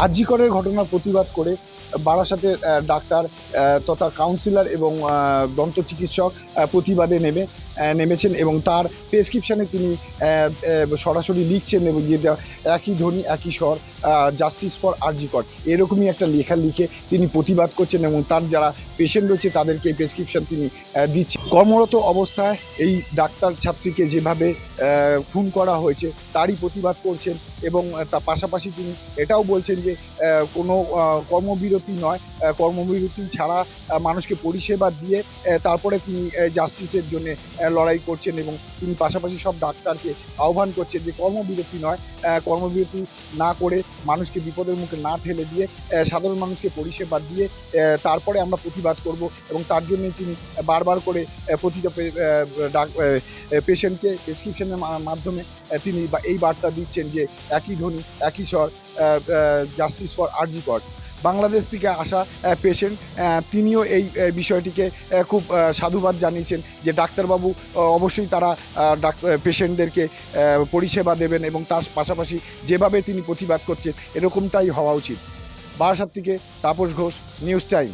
আরজিকরের ঘটনার প্রতিবাদ করে বারাসাতের ডাক্তার তথা কাউন্সিলর এবং দন্ত চিকিৎসক প্রতিবাদে নেমে নেমেছেন এবং তার প্রেসক্রিপশানে তিনি সরাসরি লিখছেন এবং যেটা একই ধ্বনি একই স্বর জাস্টিস ফর আরজিকর এরকমই একটা লেখা লিখে তিনি প্রতিবাদ করছেন এবং তার যারা পেশেন্ট রয়েছে তাদেরকে এই প্রেসক্রিপশন তিনি দিচ্ছেন। কর্মরত অবস্থায় এই ডাক্তার ছাত্রীকে যেভাবে খুন করা হয়েছে তারই প্রতিবাদ করছেন এবং তার পাশাপাশি তিনি এটাও বলছেন যে কোনো আহ, কর্মবিরতি নয় কর্মবিরতি ছাড়া মানুষকে পরিষেবা দিয়ে তারপরে তিনি জাস্টিসের জন্য লড়াই করছেন এবং তিনি পাশাপাশি সব ডাক্তারকে আহ্বান করছেন যে কর্মবিরতি নয় কর্মবিরতি না করে মানুষকে বিপদের মুখে না ঠেলে দিয়ে সাধারণ মানুষকে পরিষেবা দিয়ে তারপরে আমরা প্রতিবাদ করব এবং তার জন্যই তিনি বারবার করে প্রতিটা পেশেন্টকে প্রেসক্রিপশনের মাধ্যমে তিনি এই বার্তা দিচ্ছেন যে, একই ধ্বনি, একই স্বর জাস্টিস ফর আরজি কর বাংলাদেশ থেকে আসা পেশেন্ট তিনিও এই বিষয়টিকে খুব সাধুবাদ জানিয়েছেন যে ডাক্তারবাবু অবশ্যই তারা পেশেন্টদেরকে পরিষেবা দেবেন এবং তার পাশাপাশি যেভাবে তিনি প্রতিবাদ করছেন, এরকমটাই হওয়া উচিত। বারাসাত থেকে তাপস ঘোষ, নিউজ টাইম।